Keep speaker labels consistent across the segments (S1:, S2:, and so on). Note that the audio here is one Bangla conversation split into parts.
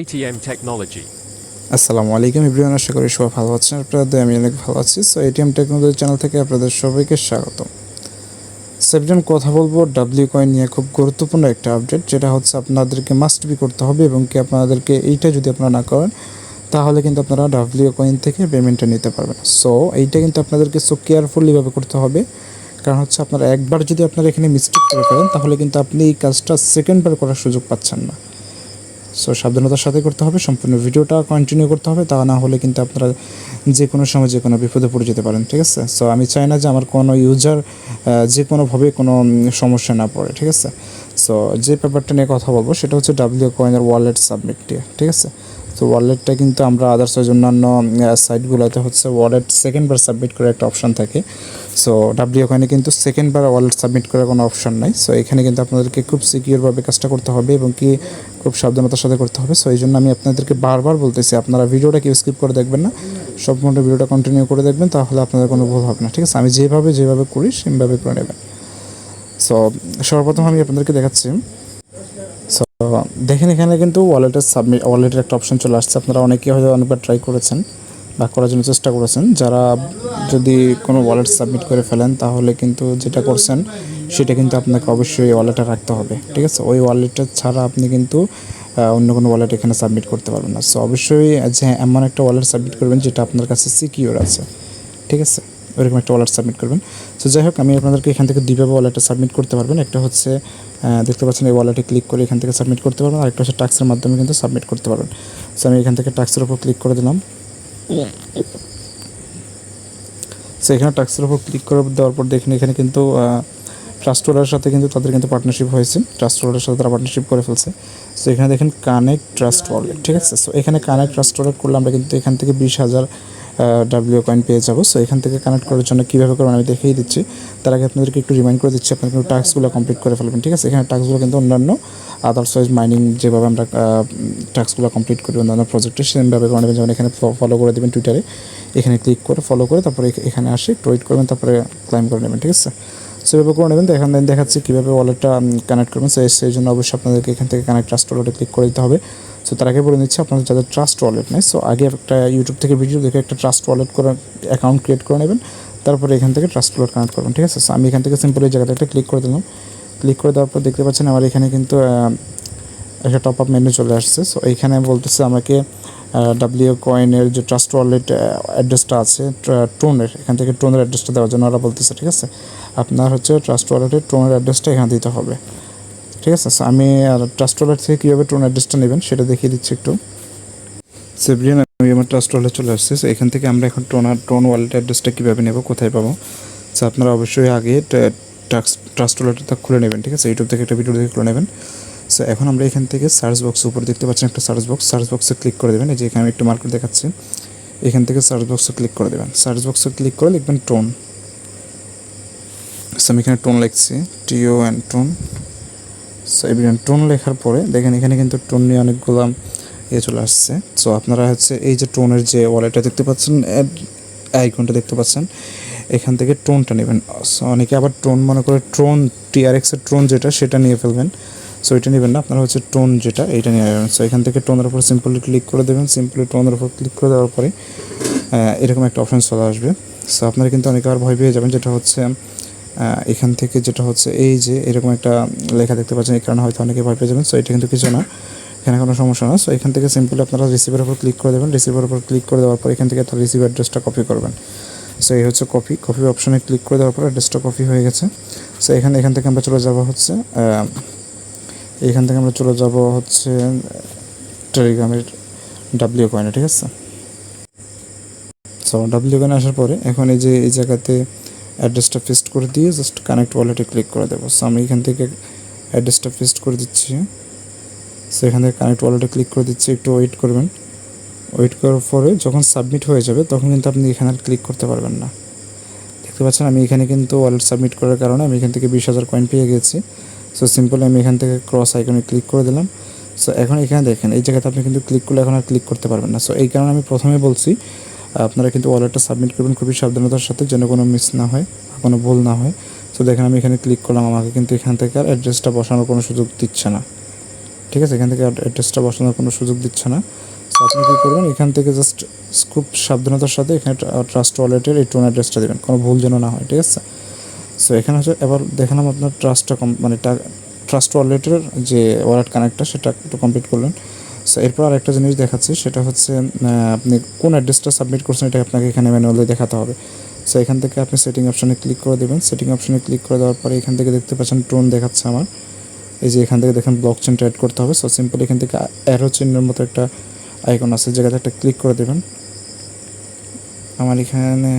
S1: ATM Technology.
S2: আসসালামু আলাইকুম এভরিওয়ান, আশা করি সবাই ভালো আছেন। আপনাদের আমি অনেক ভালো আছি। সো এটিএম টেকনোলজি চ্যানেল থেকে আপনাদের সবাইকে স্বাগত সেভজন কথা বলব ডাব্লিউ কয়েন নিয়ে খুব গুরুত্বপূর্ণ একটা আপডেট যেটা হচ্ছে আপনাদেরকে মাস্ট বি করতে হবে এবং কি আপনাদেরকে এইটা যদি আপনারা না করেন, তাহলে কিন্তু আপনারা ডাব্লিউ কয়েন থেকে পেমেন্টটা নিতে পারবেন। সো এইটা কিন্তু আপনাদেরকে সো কেয়ারফুলিভাবে করতে হবে। কারণ হচ্ছে আপনারা একবার যদি আপনারা এখানে মিস্টেক করে ফেলেন, তাহলে কিন্তু আপনি এই কাজটা সেকেন্ডবার করার সুযোগ পাচ্ছেন না। সো সাবধানতার সাথে করতে হবে, সম্পূর্ণ ভিডিওটা কন্টিনিউ করতে হবে, তা না হলে কিন্তু আপনারা যে কোনো সময় যে কোনো বিপদে পড়ে যেতে পারেন, ঠিক আছে? সো আমি চাই না যে আমার কোনো ইউজার যে কোনোভাবে কোনো সমস্যা না পড়ে, ঠিক আছে? সো যে ব্যাপারটা নিয়ে কথা বলব, সেটা হচ্ছে ডাব্লিউ কয়েনের ওয়ালেট সাবমিট ঠিক আছে? তো ওয়ালেটটা কিন্তু আমরা আদার্স অন্যান্য সাইটগুলোতে হচ্ছে ওয়ালেট সেকেন্ডবার সাবমিট করে একটা অপশন থাকে। সো ডাব্লিউ কয়েনে কিন্তু সেকেন্ডবার ওয়ালেট সাবমিট করার কোনো অপশন নাই। সো এখানে কিন্তু আপনাদেরকে খুব সিকিউরভাবে কাজটা করতে হবে এবং কি খুব সাবধানতার সাথে করতে হবে। সো এই জন্য আমি আপনাদেরকে বারবার বলতেছি, আপনারা ভিডিওটা কেউ স্কিপ করে দেখবেন না। সম্পূর্ণ ভিডিওটা কন্টিনিউ করে দেখবেন, তাহলে আপনাদের কোনো ভুল হবে না, ঠিক আছে? আমি যেভাবে যেভাবে করি, সেভাবে করে নেবেন। সো সর্বপ্রথম আমি আপনাদেরকে দেখাচ্ছি। সো দেখেন এখানে কিন্তু ওয়ালেটের সাবমিট ওয়ালেটের একটা অপশন চলে আসছে। আপনারা অনেকেই হয়তো অনেকবার ট্রাই করেছেন বা করার জন্য চেষ্টা করেছেন। যারা যদি কোনো ওয়ালেট সাবমিট করে ফেলেন, তাহলে কিন্তু যেটা করছেন সেটা কিন্তু আপনাকে অবশ্যই ওই ওয়ালেটে রাখতে হবে, ঠিক আছে? ওই ওয়ালেটটা ছাড়া আপনি কিন্তু অন্য কোনো ওয়ালেট এখানে সাবমিট করতে পারবেন না। সো অবশ্যই যে এমন একটা ওয়ালেট সাবমিট করবেন যেটা আপনার কাছে সিকিউর আছে, ঠিক আছে? ওইরকম একটা ওয়ালেট সাবমিট করবেন। সো যাই হোক, আমি আপনাদেরকে এখান থেকে দুইভাবে ওয়ালেটটা সাবমিট করতে পারবেন। একটা হচ্ছে দেখতে পাচ্ছেন এই ওয়ালেটে ক্লিক করে এখান থেকে সাবমিট করতে পারবেন। আর একটা হচ্ছে টাক্সের মাধ্যমে কিন্তু সাবমিট করতে পারবেন। সো আমি এখান থেকে টাক্সের উপর ক্লিক করে দিলাম। সো এখানে টাক্সের উপর ক্লিক করে দেওয়ার পর দেখেন এখানে কিন্তু ট্রাস্ট ওয়ালের সাথে কিন্তু তাদের কিন্তু পার্টনারশিপ হয়েছে। ট্রাস্ট সাথে তারা পার্টনারশিপ করে ফেলছে। সো এখানে দেখেন কানেক্ট ট্রাস্ট ওয়ালেট ঠিক আছে? সো এখানে কানেক্ট ট্রাস্ট ওয়ালেট করলে আমরা কিন্তু এখান থেকে বিশ হাজার ডাব্লিউ কয়েন পেয়ে যাব। সো এখান থেকে কানেক্ট করার জন্য কীভাবে করবেন আমি দেখিয়ে দিচ্ছি। তার আগে আপনাদেরকে একটু রিমাইন্ড করে দিচ্ছি, আপনার কিন্তু টাস্কগুলো কমপ্লিট করে ফেলবেন, ঠিক আছে? এখানে টাস্কগুলো কিন্তু অন্যান্য আদার্স ওয়াইজ মাইনিং যেভাবে আমরা টাস্কগুলো কমপ্লিট করি, অন্যান্য প্রজেক্টে সেভাবে করে নেবেন যেমন এখানে ফলো করে দেবেন টুইটারে এখানে ক্লিক করে ফলো করে তারপরে এখানে আসে টুইট করবেন, তারপরে ক্লাইম করে নেবেন, ঠিক আছে? সেভাবে করে নেবেন। তো এখানে দেখাচ্ছি কীভাবে ওয়ালেটটা কানেক্ট করবেন। সো সেই জন্য অবশ্যই আপনাদেরকে এখান থেকে কানেক্ট ট্রাস্ট ওয়ালেটে ক্লিক করে দিতে হবে। সো তার আগে বলে নিচ্ছি, আপনাদের যাদের ট্রাস্ট ওয়ালেট নেই সো আগে একটা ইউটিউব থেকে ভিডিও দেখে একটা ট্রাস্ট ওয়ালেট করে অ্যাকাউন্ট ক্রিয়েট করে নেবেন। তারপরে এখান থেকে ট্রাস্ট ওয়ালেট কানেক্ট করবেন, ঠিক আছে? আমি এখান থেকে সিম্পল এই জায়গাতে একটা ক্লিক করে দিলাম। ক্লিক করে দেওয়ার পর দেখতে পাচ্ছেন আমার এখানে কিন্তু একটা টপ আপ মেনু চলে আসছে। সো এইখানে বলতেছে আমাকে ডাব্লিউ কয়েনের যে ট্রাস্ট ওয়ালেট অ্যাড্রেসটা আছে টোনের এখান থেকে টোনের অ্যাড্রেসটা দেওয়ার জন্য ওরা বলতেছে, ঠিক আছে? আপনার হচ্ছে ট্রাস্ট ওয়ালেটের টোনের অ্যাড্রেসটা এখানে দিতে হবে, ঠিক আছে? আমি ট্রাস্ট ওয়ালেট থেকে কীভাবে টোন অ্যাড্রেসটা নেবেন সেটা দেখিয়ে দিচ্ছি একটু। সেভরিয়ান আমি আমার ট্রাস্ট ওয়ালেট চলে আসছি। এখান থেকে আমরা এখন টোনার টোন ওয়ালেট অ্যাড্রেসটা কীভাবে নেব, কোথায় পাবো? সো আপনারা অবশ্যই আগে ট্রাস্ট ওয়ালেটটা খুলে নেবেন, ঠিক আছে? ইউটিউব থেকে একটা ভিডিও দেখে খুলে নেবেন। সো এখন আমরা এখান থেকে সার্চ বক্স উপরে দেখতে পাচ্ছেন একটা সার্চ বক্স সার্চ বক্সে ক্লিক করে দেবেন। এই যে এখানে আমি একটু মার্কেট দেখাচ্ছি। এখান থেকে সার্চ বক্সে ক্লিক করে দেবেন। সার্চ বক্সে ক্লিক করে লিখবেন টোন আমি এখানে টোন লিখছি। টিও অ্যান্ড টোন সো টোন লেখার পরে দেখেন এখানে কিন্তু টোন নিয়ে অনেকগুলো ইয়ে চলে আসছে। সো আপনারা হচ্ছে এই যে টোনের যে ওয়ালেটটা দেখতে পাচ্ছেন আইকনটা দেখতে পাচ্ছেন, এখান থেকে টোনটা নেবেন। অনেকে আবার টোন মনে করে ট্রোন টিআরএক্সের ট্রোন যেটা, সেটা নিয়ে ফেলবেন। সো এটা নেবেন না। আপনারা হচ্ছে টোন যেটা, এইটা নিয়ে নেবেন। সো এখান থেকে টোনের উপর সিম্পলি ক্লিক করে দেবেন। সিম্পলি টোনের উপর ক্লিক করে দেওয়ার পরে এরকম একটা অপশন চলে আসবে। সো আপনারা কিন্তু অনেকে আবার ভয় পেয়ে যাবেন যেটা হচ্ছে এখান থেকে যেটা হচ্ছে এই যে এরকম একটা লেখা দেখতে পাচ্ছেন। এই কারণে হয়তো অনেকে ভয় পেয়ে যাবেন। সো এটা কিন্তু কিছু না। এখানে কোনো সমস্যা না। সো এখান থেকে সিম্পলি আপনারা রিসিভের উপর ক্লিক করে দেবেন। রিসিভের উপর ক্লিক করে দেওয়ার পর এখান থেকে তার রিসিভ অ্যাড্রেসটা কপি করবেন। সো এই হচ্ছে কপি কপি অপশানে ক্লিক করে দেওয়ার পর অ্যাড্রেসটা কপি হয়ে গেছে। সো এখানে, এখান থেকে আমরা চলে যাব হচ্ছে এখান থেকে আমরা চলে যাব হচ্ছে টেলিগ্রামের ডাব্লিউ কয়েনে ঠিক আছে? সো ডাব্লিউ কয়েন আসার পরে এখন এই যে, এই জায়গাতে অ্যাড্রেসটা পেস্ট করে দিয়ে জাস্ট কানেক্ট ওয়ালেটে ক্লিক করে দেবো। সো আমি এখান থেকে অ্যাড্রেসটা পেস্ট করে দিচ্ছি। সো এখান থেকে কানেক্ট ওয়ালেটে ক্লিক করে দিচ্ছি। একটু ওয়েট করবেন। ওয়েট করার পরে যখন সাবমিট হয়ে যাবে, তখন কিন্তু আপনি এখানে আর ক্লিক করতে পারবেন না। দেখতে পাচ্ছেন, আমি এখানে কিন্তু ওয়ালেট সাবমিট করার কারণে আমি এখান থেকে বিশ হাজার কয়েন পেয়ে গেছি। সো সিম্পল আমি এখান থেকে ক্রস আইকনে ক্লিক করে দিলাম। সো এখন এখানে দেখেন, এই জায়গাতে আপনি কিন্তু ক্লিক করলে এখন আর ক্লিক করতে পারবেন না। সো এই কারণে আমি প্রথমে বলছি, আপনারা কিন্তু ওয়ালেটটা সাবমিট করবেন খুবই সাবধানতার সাথে, যেন কোনো মিস না হয়, কোনো ভুল না হয়। সো দেখেন আমি এখানে ক্লিক করলাম, আমাকে কিন্তু এখান থেকে আর অ্যাড্রেসটা বসানোর কোনো সুযোগ দিচ্ছে না। ঠিক আছে? এখান থেকে আর অ্যাড্রেসটা বসানোর কোনো সুযোগ দিচ্ছে না। সো আপনি কী করবেন, এখান থেকে জাস্ট খুব সাবধানতার সাথে এখানে ট্রাস্ট ওয়ালেটের এই টোন অ্যাড্রেসটা দেবেন। কোনো ভুল যেন না হয়, ঠিক আছে? সো এখানে হচ্ছে এবার দেখালাম আপনার ট্রাস্টটা কম মানে ট্রাস্ট ওয়ালেটের যে ওয়ালেট কানেক্টটা সেটা একটু কমপ্লিট করলেন। সো এরপর আরেকটা জিনিস দেখাচ্ছি, সেটা হচ্ছে আপনি কোন অ্যাড্রেসটা সাবমিট করছেন, এটা আপনাকে এখানে ম্যানুয়ালি দেখাতে হবে। সো এখান থেকে আপনি সেটিং অপশানে ক্লিক করে দেবেন। সেটিং অপশানে ক্লিক করে দেওয়ার পরে এখান থেকে দেখতে পাচ্ছেন টোন দেখাচ্ছে আমার। এই যে এখান থেকে দেখেন ব্লক চেনটা অ্যাড করতে হবে। সো সিম্পল এখান থেকে অ্যারো চিহ্নের মতো একটা আইকন আছে জায়গাতে একটা ক্লিক করে দেবেন। আমার এখানে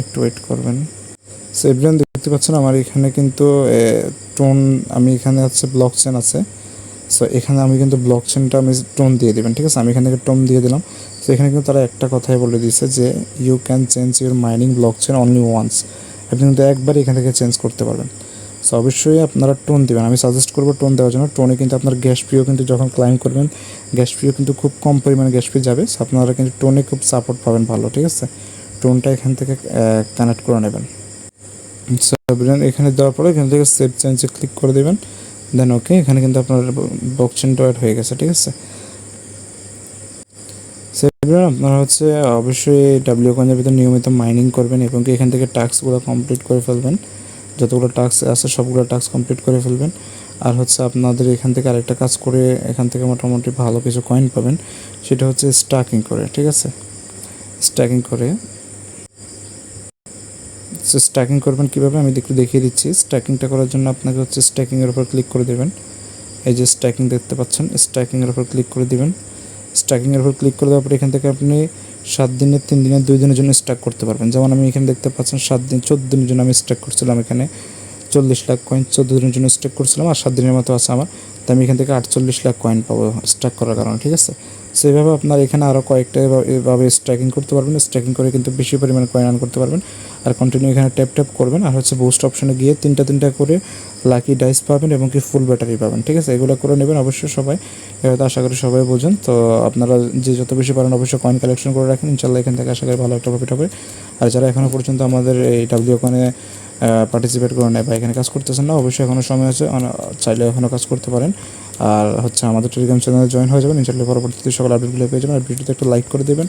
S2: একটু ওয়েট করবেন। সো এভরিওয়ান দেখতে পাচ্ছেন আমার এখানে কিন্তু টোন আমি এখানে হচ্ছে ব্লক চেন আছে। সো এখানে আমি কিন্তু ব্লক চেনটা আমি টোন দিয়ে দেবেন, ঠিক আছে? আমি এখান টোন দিয়ে দিলাম। তো এখানে কিন্তু তারা একটা কথাই বলে দিয়েছে যে you can change your mining block chain only once আপনি কিন্তু একবার এখান থেকে চেঞ্জ করতে পারবেন। সো অবশ্যই আপনারা টোন দেবেন। আমি সাজেস্ট করব টোন দেওয়ার জন্য। টোনে কিন্তু আপনার গ্যাস ফিও কিন্তু যখন ক্লাইম করবেন গ্যাস ফিও কিন্তু খুব কম পরিমাণে গ্যাস ফি যাবে। সো আপনারা কিন্তু টোনে খুব সাপোর্ট পাবেন ভালো, ঠিক আছে? টোনটা এখান থেকে কানেক্ট করে নেবেন। সো এখানে দেওয়ার পরে এখান থেকে সেভ চেঞ্জে ক্লিক করে দেবেন। দেন ওকে এখানে কিন্তু আপনার বক্সিন ডয়েড হয়ে গেছে, ঠিক আছে? সেভেন আপনারা হচ্ছে অবশ্যই ডাব্লিউ কয়েনের ভিতরে নিয়মিত মাইনিং করবেন এবং কি এখান থেকে টাস্কগুলো কমপ্লিট করে ফেলবেন। যতগুলো টাস্ক আছে, সবগুলো টাস্ক কমপ্লিট করে ফেলবেন। আর হচ্ছে আপনাদের এখান থেকে আরেকটা কাজ করে এখান থেকে মোটামুটি ভালো কিছু কয়েন পাবেন, সেটা হচ্ছে স্টাকিং করে, ঠিক আছে? স্ট্যাকিং করে সো স্ট্যাকিং করবেন কীভাবে? আমি একটু দেখিয়ে দিচ্ছি। স্ট্যাকিংটা করার জন্য আপনাকে হচ্ছে স্ট্যাকিংয়ের উপর ক্লিক করে দেবেন। এই যে স্ট্যাকিং দেখতে পাচ্ছেন স্ট্যাকিংয়ের উপর ক্লিক করে দিবেন। স্ট্যাকিংয়ের উপর ক্লিক করে দেওয়ার পর এখান থেকে আপনি সাত দিনের, তিন দিনের, দুই দিনের জন্য স্ট্যাক করতে পারবেন। যেমন আমি এখানে দেখতে পাচ্ছেন, সাত দিন, চোদ্দ দিনের জন্য আমি স্ট্যাক করছিলাম এখানে। চল্লিশ লাখ কয়েন চোদ্দ দিনের জন্য স্ট্যাক করছিলাম আর সাত দিনের মতো আছে আমার। তো আমি এখান থেকে আটচল্লিশ লাখ কয়েন পাবো স্ট্যাক করার কারণে, ঠিক আছে? সেইভাবে আপনার এখানে আরও কয়েকটা এভাবে- স্ট্যাকিং করতে পারবেন। স্ট্যাকিং করে কিন্তু বেশি পরিমাণে কয়েন আর্ন করতে পারবেন। আর কন্টিনিউ এখানে ট্যাপ ট্যাপ করবেন। আর হচ্ছে বুস্ট অপশনে গিয়ে তিনটা তিনটা করে লাকি ডাইস পাবেন এবং কি ফুল ব্যাটারি পাবেন। ঠিক আছে? এগুলো করে নেবেন অবশ্যই সবাই। এবার আশা করি সবাই বোঝেন। তো আপনারা যে যত বেশি পারেন অবশ্যই কয়েন কালেকশন করে রাখেন। ইনশাল্লাহ এখান থেকে আশা করি ভালো একটা প্রফিট হবে। আর যারা এখনও পর্যন্ত আমাদের এই ডাব্লিউ কয়েনে পার্টিসিপেট করে নেয় বা এখানে কাজ করতেছেন না, অবশ্যই এখনও সময় আছে। চাইলে এখনও কাজ করতে পারেন। আর হচ্ছে আমাদের টেলিগ্রাম চ্যানেলে জয়েন হয়ে যাবেন। ইনশাল্লাহ পরবর্তীতে সকল আপডেটগুলো পেয়ে যাবেন। আর ভিডিওতে একটা লাইক করে দেবেন।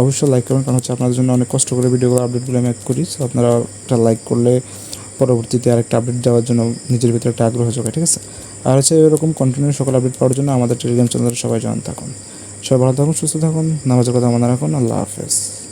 S2: অবশ্যই লাইক করবেন, কারণ হচ্ছে আপনাদের জন্য অনেক কষ্ট করে ভিডিওগুলো আপডেটগুলো আমি করি। সো আপনারা একটা লাইক করলে পরবর্তীতে আরেকটা আপডেট দেওয়ার জন্য নিজের ভিতরে একটা আগ্রহ যোগায় ঠিক আছে? আর হচ্ছে এরকম কন্টিনিউ সকল আপডেট পাওয়ার জন্য আমাদের টেলিগ্রাম চ্যানেলে সবাই জয়েন থাকুন। সবাই ভালো থাকুন, সুস্থ থাকুন, নামাজের কথা মনে রাখুন। আল্লাহ হাফেজ।